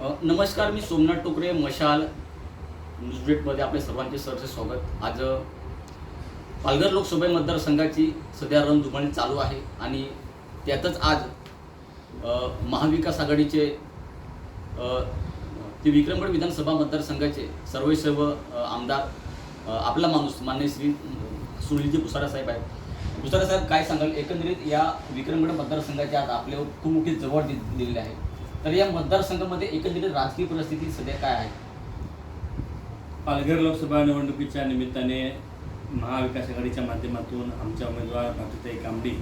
नमस्कार मी सोमनाथ टोकरे मशाल न्यूजबेटमध्ये आपले सर्वांचे सरचे स्वागत. आज पालघर लोकसभा मतदारसंघाची सध्या रणधुमाळी चालू आहे आणि त्यातच आज महाविकास आघाडीचे ते विक्रमगड विधानसभा मतदारसंघाचे सर्व सर्व आमदार आपला माणूस मान्य श्री सुनीलजी पुसारा साहेब आहेत. पुसारा साहेब काय सांगाल? एकंदरीत या विक्रमगड मतदारसंघाचे आज आपल्यावर खूप मोठी जवळ दि- दिलेली आहे. तर या मतदारसंघामध्ये एकंदरीत राजकीय परिस्थिती सध्या काय आहे? पालघर लोकसभा निवडणुकीच्या निमित्ताने महाविकास आघाडीच्या माध्यमातून आमच्या उमेदवार भारतीताई कांबडी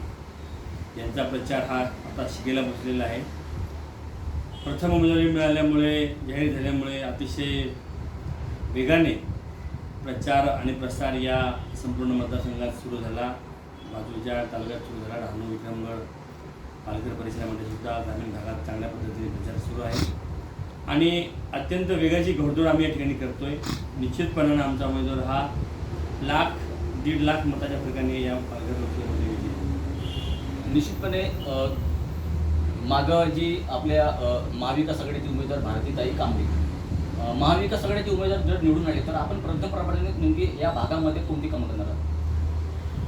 यांचा प्रचार हा आता शिगेला बसलेला आहे. प्रथम उमेदवारी मिळाल्यामुळे जाहीर झाल्यामुळे अतिशय वेगाने प्रचार आणि प्रसार या संपूर्ण मतदारसंघात सुरू झाला. बाजूच्या तालुक्यात सुरू झाला डहाणू विक्रमगड पालघर परिसरामध्ये सुद्धा ग्रामीण भागात चांगल्या पद्धतीने प्रचार सुरू आहे. आणि अत्यंत वेगाची घोडदौड आम्ही या ठिकाणी करतोय. निश्चितपणानं आमचा उमेदवार हा लाख दीड लाख मताच्या फरकाने या पालघर लोकसभेमध्ये विजयी निश्चितपणे मागं जी आपल्या महाविकास आघाडीचे उमेदवार भारतीताई कांबळे महाविकास आघाडीचे उमेदवार जर निवडून आले तर आपण प्रथम प्रमाणे नेमकी या भागामध्ये कोणती कामं करणार आहात?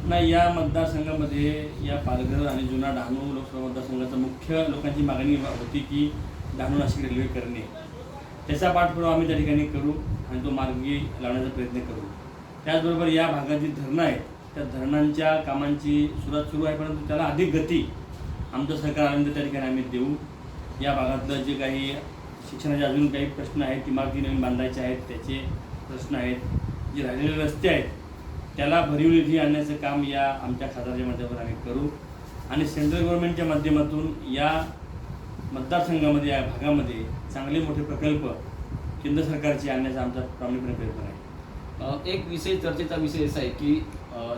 नाही या मतदारसंघामध्ये या पालघर आणि जुना डहाणू लोकसभा मतदारसंघाचा मुख्य लोकांची मागणी होती की डहाणू नाशिक रेल्वे करणे. त्याचा पाठपुरावा आम्ही त्या ठिकाणी करू आणि तो मार्गी लावण्याचा प्रयत्न करू. त्याचबरोबर या भागात जी धरणं आहेत त्या धरणांच्या कामांची सुरुवात सुरू आहे परंतु त्याला अधिक गती आमचं सरकार आनंद त्या ठिकाणी आम्ही देऊ. या भागातलं जे काही शिक्षणाचे अजून काही प्रश्न आहेत इमारती नवीन बांधायचे आहेत त्याचे प्रश्न आहेत. जे राहिलेले रस्ते आहेत त्याला भरीव निधी आणण्याचं काम या आमच्या खासदारच्या माध्यमातून आम्ही करू. आणि सेंट्रल गव्हर्नमेंटच्या माध्यमातून या मतदारसंघामध्ये या भागामध्ये चांगले मोठे प्रकल्प केंद्र सरकारचे आणण्याचा आमचा प्रामाणिकपणे प्रयत्न आहे. एक विषय चर्चेचा विषय असा आहे की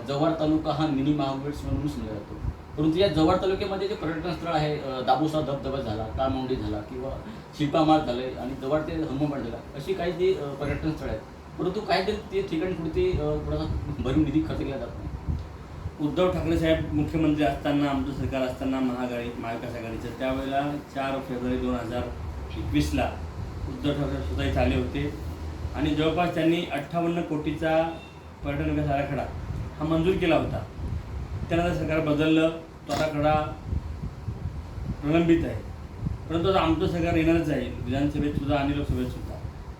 जव्हार तालुका हा मिनी महाबळेश्वर म्हणून समजला जातो. परंतु या जव्हार तालुक्यामध्ये जे पर्यटन स्थळ आहे दाबोसा धबधबा झाला काळमोंडी झाला किंवा शिल्पामार झाले आणि जवळ ते हनुमान झाला अशी काही जी पर्यटन स्थळ आहेत परंतु काय तरी ते ठिकाणी कुठे थोडासा भरीव निधी खर्च केला जात नाही. उद्धव ठाकरे साहेब मुख्यमंत्री असताना आमचं सरकार असताना महागाडी महाविकास आघाडीचं त्यावेळेला चार फेब्रुवारी दोन हजार एकवीसला उद्धव ठाकरे सुद्धा इथे आले होते. आणि जवळपास त्यांनी अठ्ठावन्न कोटीचा पर्यटन विकास आराखडा हा मंजूर केला होता. त्यानंतर सरकार बदललं तो आराखडा प्रलंबित आहे. परंतु आता आमचं सरकार येणारच आहे. विधानसभेत सुद्धा आणि लोकसभेत सुद्धा.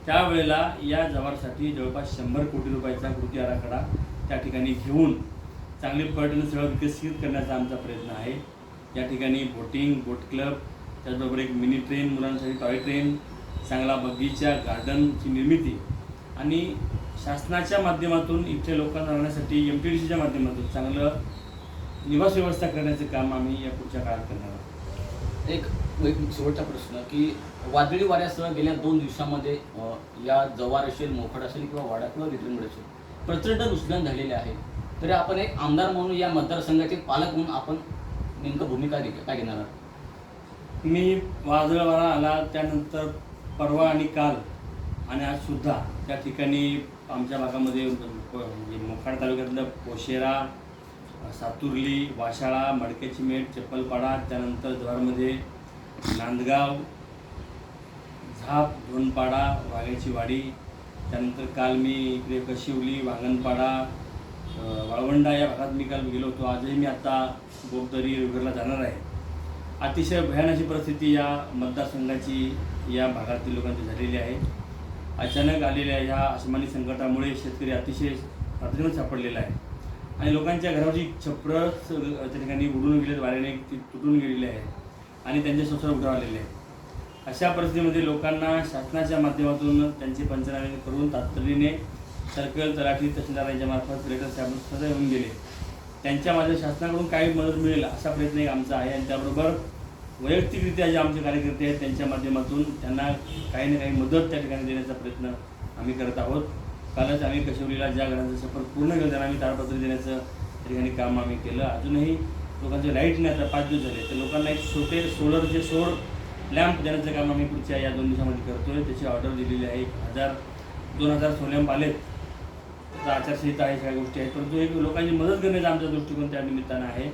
त्यावेळेला या जवारसाठी जवळपास शंभर कोटी रुपयाचा कृती आराखडा त्या ठिकाणी घेऊन चांगली पर्यटन स्थळ विकसित करण्याचा आमचा प्रयत्न आहे. या ठिकाणी बोटिंग बोट क्लब त्याचबरोबर एक मिनी ट्रेन मुलांसाठी टॉय ट्रेन चांगला बगीचा गार्डनची निर्मिती आणि शासनाच्या माध्यमातून इथल्या लोकांना राहण्यासाठी एम टी डी सीच्या माध्यमातून चांगलं निवास व्यवस्था करण्याचं काम आम्ही या पुढच्या काळात करणार आहोत. एक एक शेवटचा प्रश्न की वादळी वाऱ्यासह गेल्या दोन दिवसामध्ये या जवार असेल मोखड असेल किंवा वाडा किंवा विक्रमगड असेल प्रचंड नुकसान झालेले आहे. तरी आपण एक आमदार म्हणून या मतदारसंघाचे पालक म्हणून आपण नेमकं भूमिका घे- काय घेणार आहात? मी वादळ वारा आला त्यानंतर परवा आणि काल आणि आज सुद्धा त्या ठिकाणी आमच्या भागामध्ये म्हणजे मोखाड तालुक्यातलं पोशेरा सातुर्ली वाशाळा मडक्याची मेट चप्पलपाडा त्यानंतर जव्हारमध्ये नांदगाव झाप धोनपाडा वाघ्याची वाडी त्यानंतर काल मी इकडे कशिवली वांगणपाडा वाळवंडा या भागात मी काल गेलो होतो. आजही मी आता गोपदरी वगैरेला जाणार आहे. अतिशय भयान अशी परिस्थिती या मतदारसंघाची या भागातील लोकांची झालेली आहे. अचानक आलेल्या ह्या आसमानी संकटामुळे शेतकरी अतिशय रात्रीमध्ये सापडलेला आहे. आणि लोकांच्या घरावरची छप्रच त्या ठिकाणी उडून गेले वाऱ्याने ती तुटून गेलेली आहे. आणि त्यांचे संसार उडावलेले आहे अशा परिस्थितीमध्ये लोकांना शासनाच्या माध्यमातून त्यांचे पंचनामे करून तातडीने सर्कल तलाठी तहसीलदार यांच्या मार्फत कलेक्टर साहेब सदा येऊन गेले. त्यांच्या माझ्या शासनाकडून काही मदत मिळेल असा प्रयत्न एक आमचा आहे आणि त्याबरोबर वैयक्तिकरित्या जे आमचे कार्यकर्ते आहेत त्यांच्या माध्यमातून त्यांना काही ना काही मदत त्या ठिकाणी देण्याचा प्रयत्न आम्ही करत आहोत. कालच आम्ही कशवलीला ज्या घरांचं सफर पूर्ण केलं त्यांना आम्ही ताडपत्री देण्याचं त्या ठिकाणी काम आम्ही केलं. अजूनही लोकांचे लाइट नाही आता पाच दिवस झाले. तर लोकांना एक छोटे सोलरचे सोड लॅम्प देण्याचं काम आम्ही पुढच्या या दोन दिवसामध्ये करतोय. त्याची ऑर्डर दिलेली आहे एक हजार दोन हजार सोलॅम्प आलेत. त्याचा आचारसंहिता आहे सगळ्या गोष्टी आहेत. परंतु एक लोकांची मदत करण्याचा आमचा दृष्टिकोन त्या निमित्तानं आहे.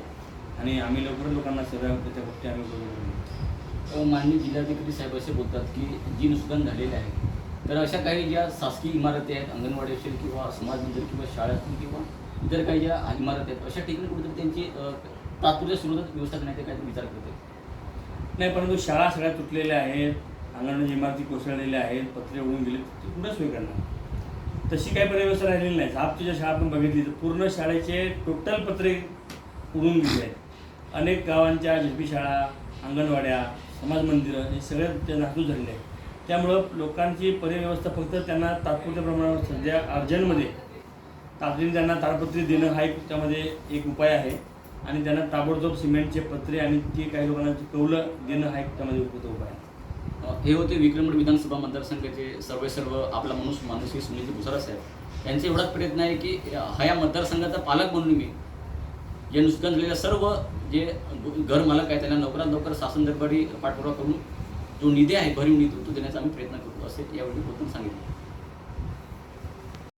आणि आम्ही लवकरच लोकांना सगळ्या त्या गोष्टी आम्ही बघू माननीय जिल्हाधिकारी साहेब असे बोलतात की जी नुकसान झालेले आहे तर अशा काही ज्या शासकीय इमारती आहेत अंगणवाडी असेल किंवा समाज मंदिर किंवा शाळा असतील किंवा इतर काही ज्या इमारती आहेत अशा ठिकाणी कुठेतरी त्यांची तात्पुरत्या सुरुवात व्यवस्था करण्याचा काहीतरी विचार करते नाही परंतु शाळा सगळ्या तुटलेल्या आहेत अंगणवाडी इमारती कोसळलेल्या आहेत पत्रे उडून गेले ते पुन्हा सोय करणार. तशी काही परिव्यवस्था राहिलेली नाही. झापतीच्या शाळा आपण बघितली तर पूर्ण शाळेचे टोटल पत्रे उडून गेले आहेत. अनेक गावांच्या झेपी शाळा अंगणवाड्या समाज मंदिरं हे सगळे ते नासूक झालेले आहेत. त्यामुळं लोकांची पर्यव्यवस्था फक्त त्यांना तात्पुरत्या प्रमाणावर सध्या अर्जंटमध्ये तातडीने त्यांना ताडपत्री देणं हा एक त्यामध्ये एक उपाय आहे. आणि त्यांना ताबडतोब सिमेंटचे पत्रे आणि ती काही लोकांना कौलं देणं हा एक त्यामध्ये उपयुक्त उपाय आहे. हे होते विक्रमगड विधानसभा मतदारसंघाचे सर्व सर्व आपला माणूस मानसी सुनील भुसारा साहेब. यांचा एवढाच प्रयत्न आहे की हा या मतदारसंघाचा पालक म्हणून मी या नुकसान झालेल्या सर्व जे घर मालक आहे त्यांना लवकरात लवकर शासन दरबारी पाठपुरावा करून जो निधी आहे भरीव निधी तो देण्याचा आम्ही प्रयत्न करतो असे यावेळी बोलून सांगितलं.